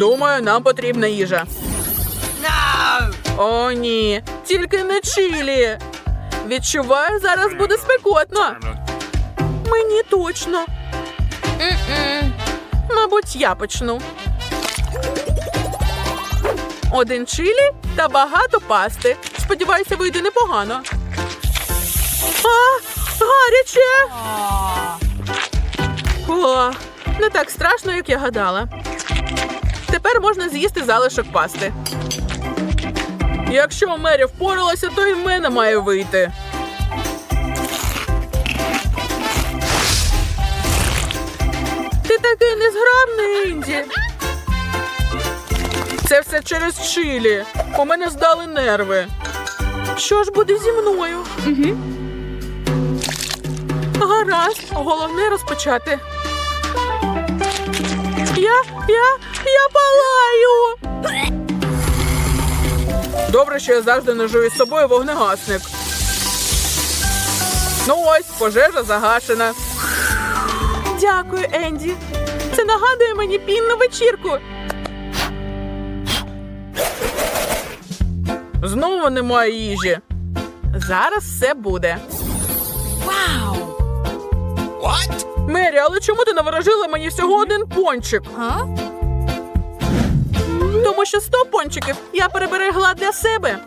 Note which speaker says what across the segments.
Speaker 1: Думаю, нам потрібна їжа. О, ні, тільки не чилі. Відчуваю, зараз буде спекотно. Мені точно. Мабуть, я почну. Один чилі та багато пасти. Сподіваюся, вийде непогано. А, гаряче! О, не так страшно, як я гадала. Тепер можна з'їсти залишок пасти. Якщо Мері впоралася, то і в мене має вийти. Ти такий незграбний, Інді. Це все через чилі. У мене здали нерви. Що ж буде зі мною? Угу. Гаразд, головне розпочати. Я, я, я палаю. Добре, що я завжди ножу із собою вогнегасник. Ну ось, пожежа загашена. Дякую, Енді. Це нагадує мені пінну вечірку. Знову немає їжі. Зараз все буде.
Speaker 2: What?
Speaker 1: Мері, але чому ти наворожила мені всього один пончик? Тому що сто пончиків я переберегла для себе.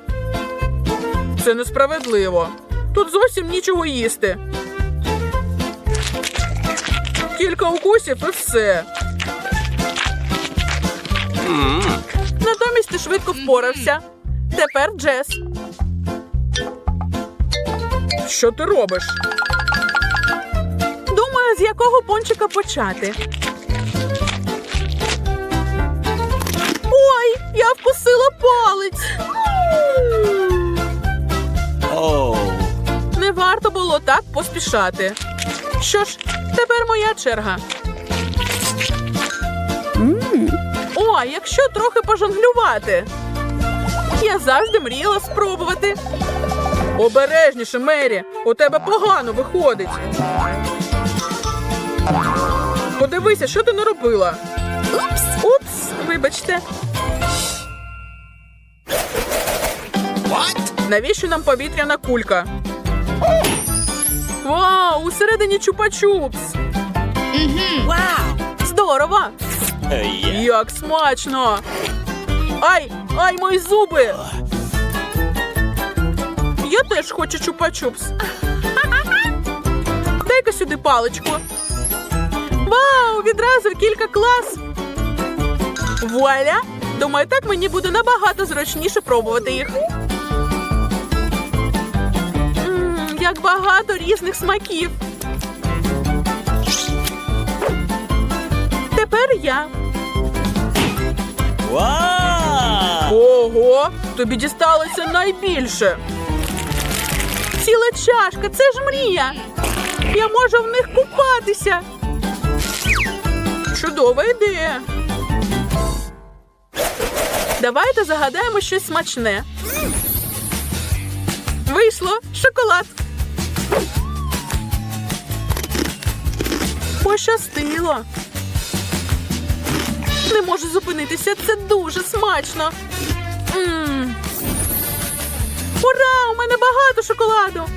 Speaker 1: Це несправедливо. Тут зовсім нічого їсти. Кілька укусів і все. Натомість ти швидко впорався. Тепер Джес. Що ти робиш? Думаю, з якого пончика почати. Я вкусила палець.
Speaker 2: Oh.
Speaker 1: Не варто було так поспішати. Що ж, тепер моя черга. О, а якщо трохи пожонглювати. Я завжди мріяла спробувати. Обережніше, Мері, у тебе погано виходить. Подивися, що ти наробила. Упс, упс, вибачте. Навіщо нам повітряна кулька? Вау, усередині чупа-чупс. Здорово!
Speaker 2: Uh.
Speaker 1: Як смачно! Ай, ай, мої зуби! Я теж хочу чупа-чупс. Дай-ка сюди паличку. Вау, відразу кілька клас. Вуаля! Думаю, так мені буде набагато зручніше пробувати їх. Як багато різних смаків. Тепер я.
Speaker 2: Wow.
Speaker 1: Ого, тобі дісталося найбільше. Ціла чашка, це ж мрія. Я можу в них купатися. Чудова ідея. Давайте загадаємо щось смачне. Вийшло шоколад. Пощастило. Не можу зупинитися, це дуже смачно. М. Ура! У мене багато шоколаду.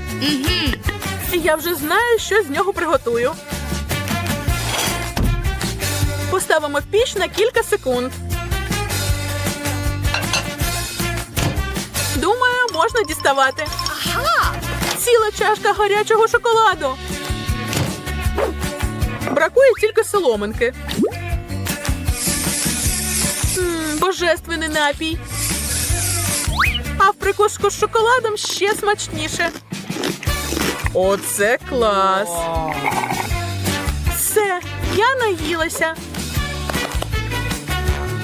Speaker 1: Я вже знаю, що з нього приготую. Поставимо в піч на кілька секунд. Думаю, можна діставати. Ціла чашка гарячого шоколаду. Бракує тільки соломинки. М, божественний напій. А в прикуску з шоколадом ще смачніше. Оце клас. Все, я наїлася.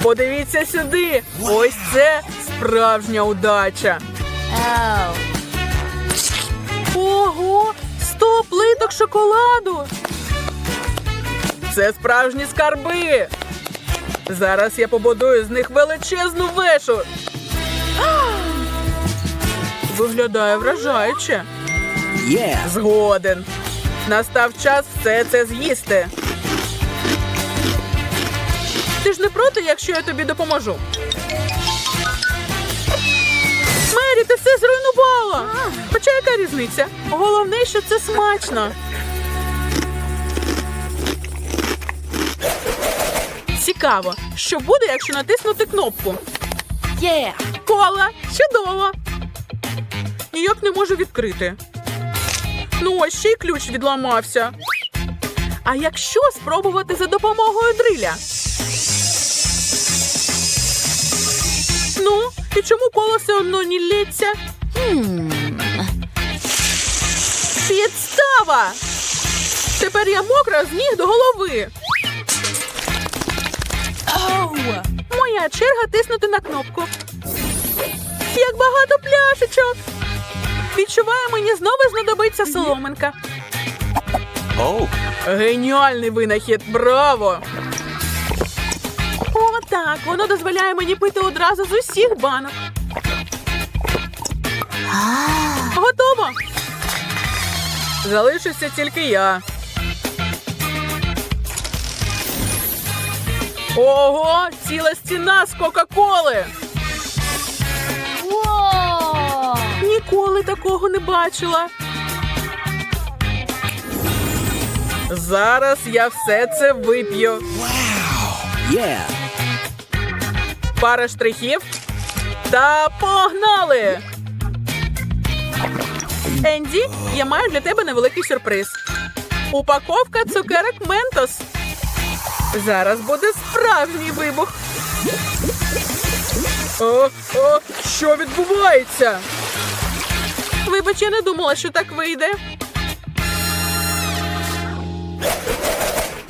Speaker 1: Подивіться сюди. Ось це справжня удача. Ого, сто плиток шоколаду. Це справжні скарби. Зараз я побудую з них величезну вешу. Виглядає вражаюче.
Speaker 2: Yeah.
Speaker 1: Згоден. Настав час все це з'їсти. Ти ж не проти, якщо я тобі допоможу. Мері, ти все зруйнувала. Хоча яка різниця? Головне, що це смачно. Цікаво, що буде, якщо натиснути кнопку.
Speaker 3: Yeah.
Speaker 1: Кола, чудово. Ніяк не можу відкрити. Ну, ось ще й ключ відламався. А якщо спробувати за допомогою дриля? Ну, і чому коло все одно не лється? Підстава! Тепер я мокра з ніг до голови.
Speaker 3: Oh.
Speaker 1: Моя черга тиснути на кнопку. Як багато пляшечок. Відчуваю, мені знову знадобиться соломинка.
Speaker 2: Oh.
Speaker 1: Геніальний винахід, браво! О, так, воно дозволяє мені пити одразу з усіх банок. Готово. Залишився тільки я. Ого, ціла стіна з Кока-Коли.
Speaker 3: Whoa.
Speaker 1: Ніколи такого не бачила. Зараз я все це вип'ю.
Speaker 2: Yeah.
Speaker 1: Пара штрихів. Та погнали! Енді, я маю для тебе невеликий сюрприз. Упаковка цукерок Ментос. Зараз буде справжній вибух. О, о, що відбувається? Вибач, я не думала, що так вийде.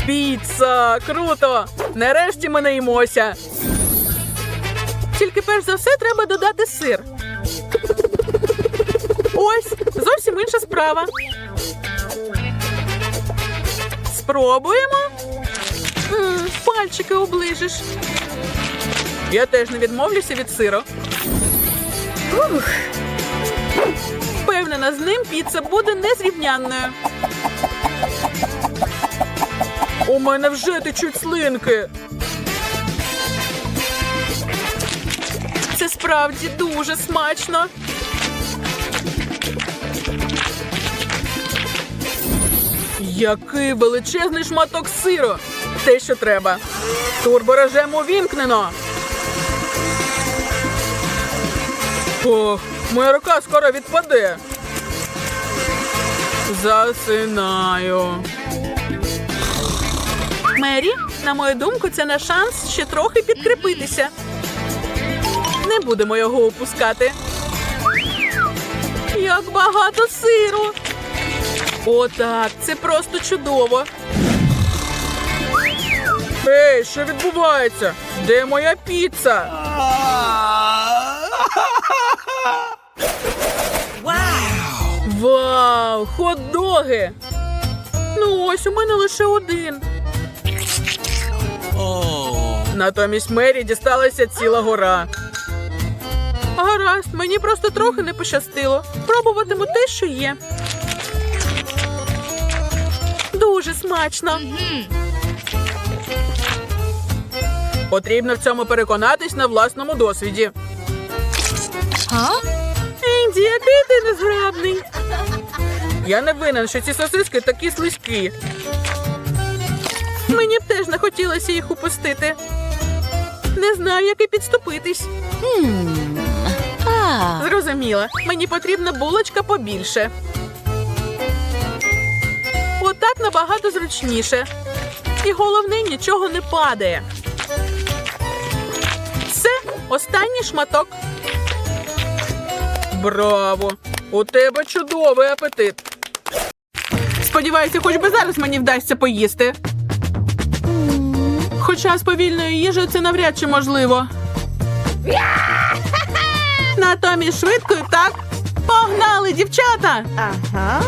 Speaker 1: Піца! Круто! Нарешті ми наїмося. Тільки перш за все треба додати сир. Ось, зовсім інша справа. Спробуємо. Пальчики оближеш. Я теж не відмовлюся від сиру. Ух. Впевнена, з ним піца буде незрівнянною. У мене вже течуть слинки. Це справді дуже смачно. Який величезний шматок сиру. Те, що треба. Турборежем увімкнено. Ох, моя рука скоро відпаде. Засинаю. Мері, на мою думку, це наш шанс ще трохи підкріпитися. Не будемо його упускати. Як багато сиру. О, так, це просто чудово. Ей, що відбувається? Де моя піца? Вау, хот-доги! Ну ось у мене лише один. Натомість Мері дісталася ціла гора. Гаразд, мені просто трохи не пощастило. Пробуватиму те, що є. Дуже смачно. Потрібно в цьому переконатись на власному досвіді.
Speaker 3: Huh?
Speaker 1: Енді, який ти незграбний. Я не винен, що ці сосиски такі слизькі. Мені б теж не хотілося їх упустити. Не знаю, як і підступитись. Зрозуміла, мені потрібна булочка побільше. Отак набагато зручніше. І головне, нічого не падає. Останній шматок. Браво! У тебе чудовий апетит. Сподіваюся, хоч би зараз мені вдасться поїсти. Хоча з повільною їжею це навряд чи можливо. Натомість швидкою так. Погнали, дівчата!
Speaker 3: Ага.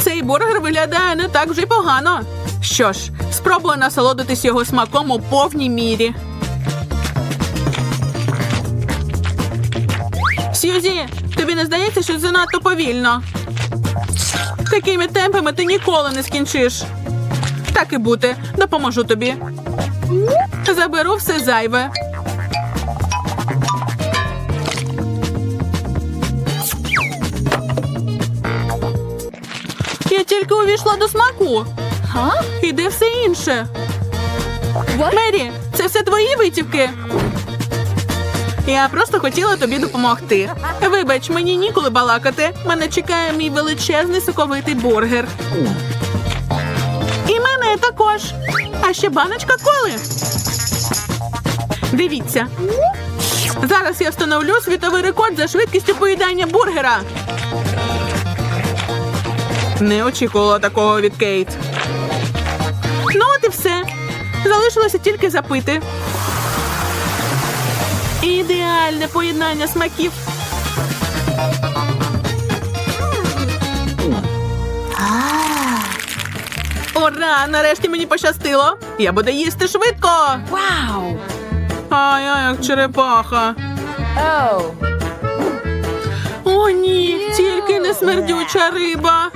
Speaker 1: Цей бургер виглядає не так вже й погано. Що ж, спробую насолодитись його смаком у повній мірі. Сьюзі, тобі не здається, що занадто повільно? Такими темпами ти ніколи не скінчиш. Так і бути, допоможу тобі. Заберу все зайве. Я тільки увійшла до смаку.
Speaker 3: Huh?
Speaker 1: І де все інше? Мері, це все твої витівки. Я просто хотіла тобі допомогти. Вибач, мені ніколи балакати. Мене чекає мій величезний соковитий бургер. І мене також. А ще баночка коли. Дивіться. Зараз я встановлю світовий рекорд за швидкістю поїдання бургера. Не очікувала такого від Кейт. Ну, от і все. Залишилося тільки запити. Ідеальне поєднання смаків. Ура! Нарешті мені пощастило. Я буду їсти швидко.
Speaker 3: Wow.
Speaker 1: А я як черепаха.
Speaker 3: Oh.
Speaker 1: О, ні, тільки не смердюча риба.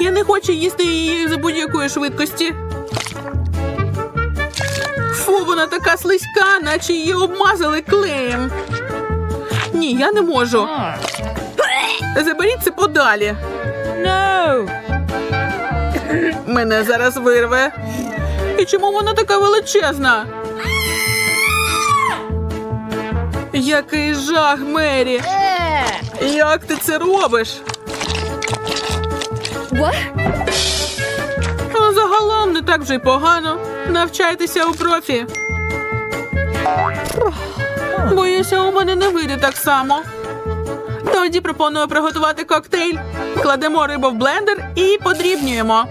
Speaker 1: Я не хочу їсти її за будь-якої швидкості. Вона така слизька, наче її обмазали клеєм. Ні, я не можу. Заберіть це подалі.
Speaker 3: No.
Speaker 1: Мене зараз вирве. І чому вона така величезна? Який жах, Мері! Як ти це робиш?
Speaker 3: What?
Speaker 1: Так вже й погано. Навчайтеся у профі. Боюся, у мене не вийде так само. Тоді пропоную приготувати коктейль. Кладемо рибу в блендер і подрібнюємо.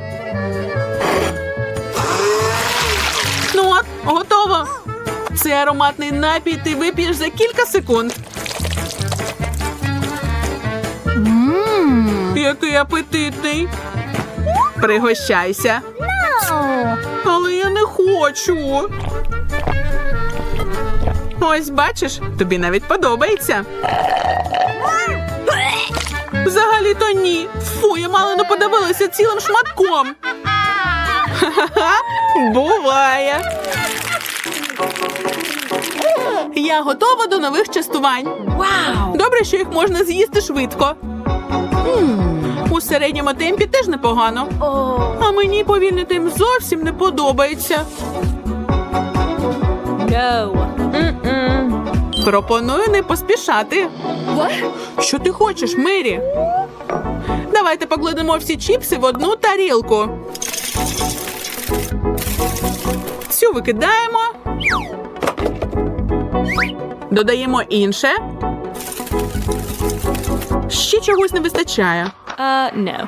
Speaker 1: Ну от, готово. Цей ароматний напій ти вип'єш за кілька секунд. Який апетитний. Пригощайся. Хочу. Ось бачиш, тобі навіть подобається. Взагалі-то ні. Фу, я мало не подивилася цілим шматком. Ха-ха-ха, буває. Я готова до нових частувань.
Speaker 3: Wow.
Speaker 1: Добре, що їх можна з'їсти швидко. У середньому темпі теж непогано. А мені повільний темп зовсім не подобається. Пропоную не поспішати. Що ти хочеш, Мері? Давайте покладемо всі чіпси в одну тарілку. Цю викидаємо. Додаємо інше. Ще чогось не вистачає.
Speaker 3: Uh, no.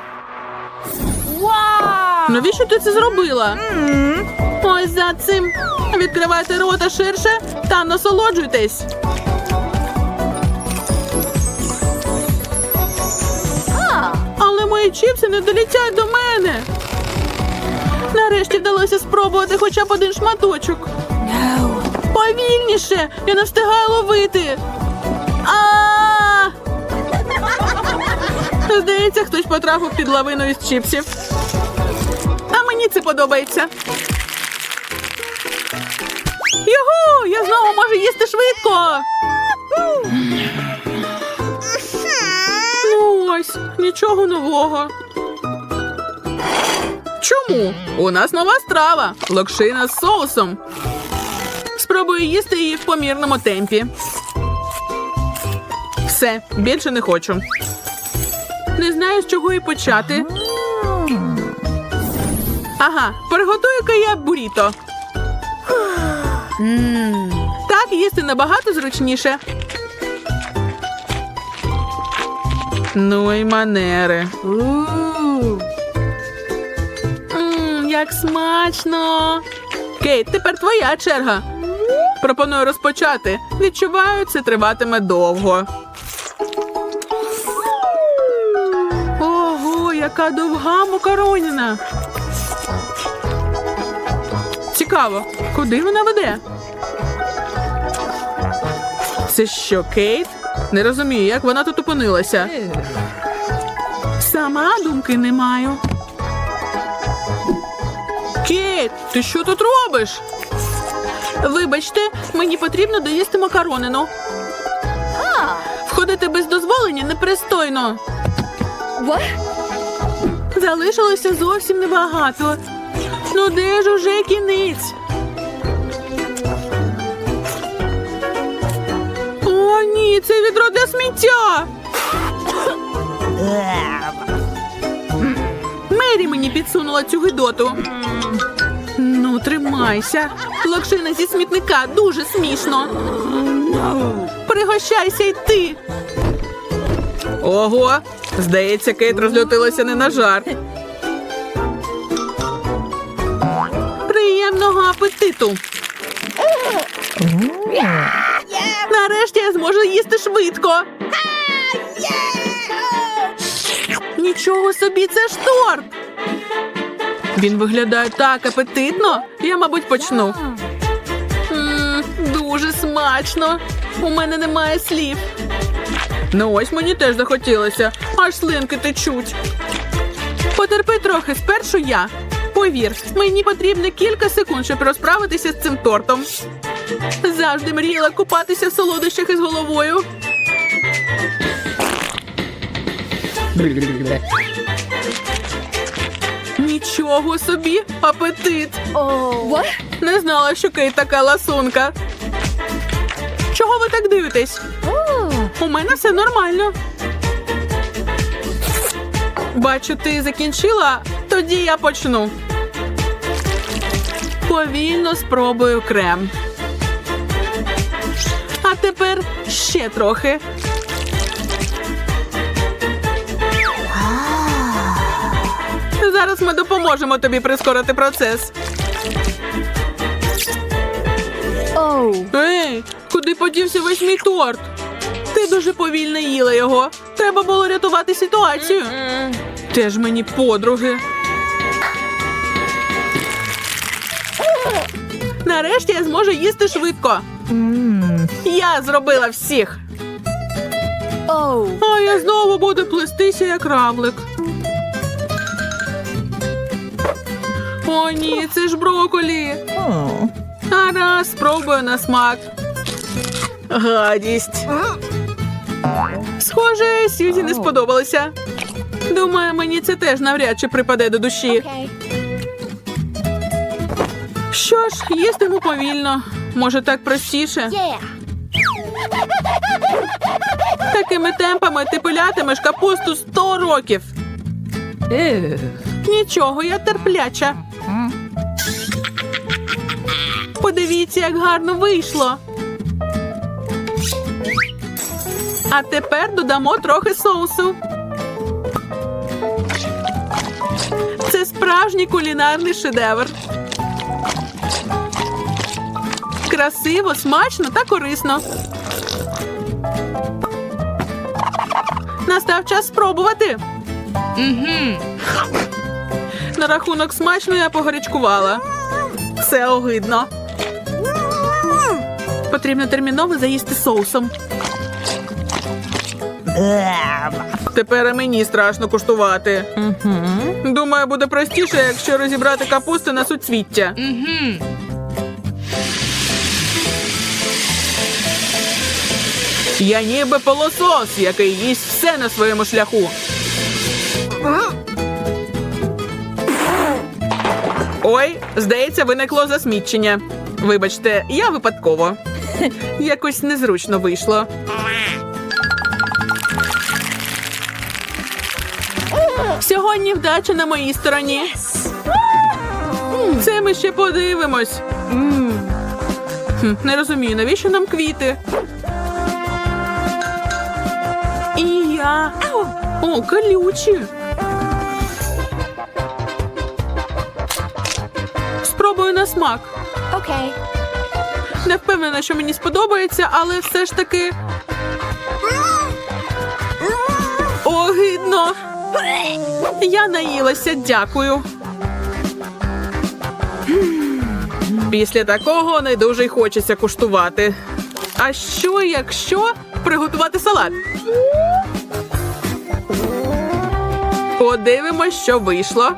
Speaker 3: Wow.
Speaker 1: Навіщо ти це зробила? Ось за цим. Відкривайте рота ширше та насолоджуйтесь. Але мої чіпси не долітять до мене. Нарешті вдалося спробувати хоча б один шматочок.
Speaker 3: No.
Speaker 1: Повільніше! Я не встигаю ловити. А! Здається, хтось потрапив під лавину із чіпсів. А мені це подобається. Югу! Я знову можу їсти швидко. Ну ось, нічого нового. Чому? У нас нова страва локшина з соусом. Спробую їсти її в помірному темпі. Все, більше не хочу. Знаю, з чого і почати. Ага, приготую-ка я буріто. Так, їсти набагато зручніше. Ну і манери. Як смачно. Кейт, тепер твоя черга. Пропоную розпочати. Відчуваю, це триватиме довго. Яка довга макароніна. Цікаво, куди вона веде? Це що, Кейт? Не розумію, як вона тут опинилася. Сама думки не маю. Кейт, ти що тут робиш? Вибачте, мені потрібно доїсти макаронину. Входити без дозволення непристойно.
Speaker 3: What?
Speaker 1: Залишилося зовсім небагато. Ну де ж уже кінець? О, ні, це відро для сміття. Мері мені підсунула цю гидоту. Ну, тримайся. Локшина зі смітника дуже смішно. Пригощайся й ти. Ого, здається, Кейт розлютилася не на жарт. Приємного апетиту. Нарешті я зможу їсти швидко. Нічого собі, це ж торт. Він виглядає так апетитно. Я, мабуть, почну. Дуже смачно. У мене немає слів. Ну ось мені теж захотілося, аж слинки течуть. Потерпи трохи, спершу я. Повір, мені потрібно кілька секунд, щоб розправитися з цим тортом. Завжди мріяла купатися в солодощах із головою. Нічого собі, апетит.
Speaker 3: Oh.
Speaker 1: Не знала, що Кейт така ласунка. Чого ви так дивитесь? У мене все нормально. Бачу, ти закінчила, тоді я почну. Повільно спробую крем. А тепер ще трохи. Зараз ми допоможемо тобі прискорити процес.
Speaker 3: Oh.
Speaker 1: Ей, куди подівся весь мій торт? Ти дуже повільно їла його. Треба було рятувати ситуацію. Теж мені подруги. Нарешті я зможу їсти швидко. Я зробила всіх.
Speaker 3: Oh.
Speaker 1: А я знову буду плестися, як равлик. О, ні, це ж броколі. Гаразд, спробую на смак. Гадість. Схоже, Сьюзі не сподобалося. Думаю, мені це теж навряд чи припаде до душі. Що ж, їстиму повільно. Може, так простіше. Такими темпами ти пилятимеш капусту 100 років. Нічого, я терпляча. Подивіться, як гарно вийшло. А тепер додамо трохи соусу. Це справжній кулінарний шедевр. Красиво, смачно та корисно. Настав час спробувати. На рахунок смачно я погарячкувала. Це огидно. Потрібно терміново заїсти соусом. Тепер мені страшно куштувати. Думаю, буде простіше, якщо розібрати капусту на суцвіття. Я ніби пилосос, який їсть все на своєму шляху. Ой, здається, виникло засмічення. Вибачте, я випадково. Якось незручно вийшло. Сьогодні вдача на моїй стороні. Це ми ще подивимось. Хм, не розумію, навіщо нам квіти? І я. О, колючі. Спробую на смак.
Speaker 3: Okay.
Speaker 1: Не впевнена, що мені сподобається, але все ж таки. Огидно. Я наїлася, дякую. Після такого не дуже й хочеться куштувати. А що, якщо приготувати салат? Подивимось, що вийшло.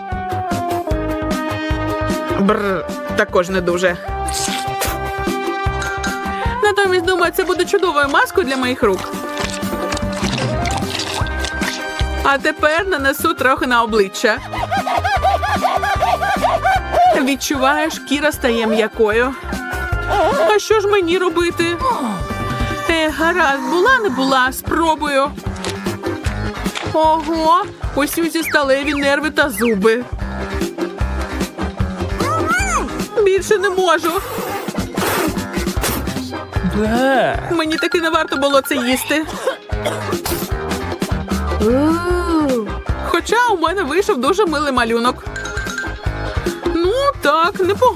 Speaker 1: Бррр, також не дуже. Натомість, думаю, це буде чудовою маскою для моїх рук. А тепер нанесу трохи на обличчя. Відчуваю, шкіра стає м'якою. А що ж мені робити? Е, гаразд, була не була, спробую. Ого, ось ці сталеві нерви та зуби. Більше не можу. Мені таки не варто було це їсти. Хоча у мене вийшов дуже милий малюнок. Ну, так, непогано.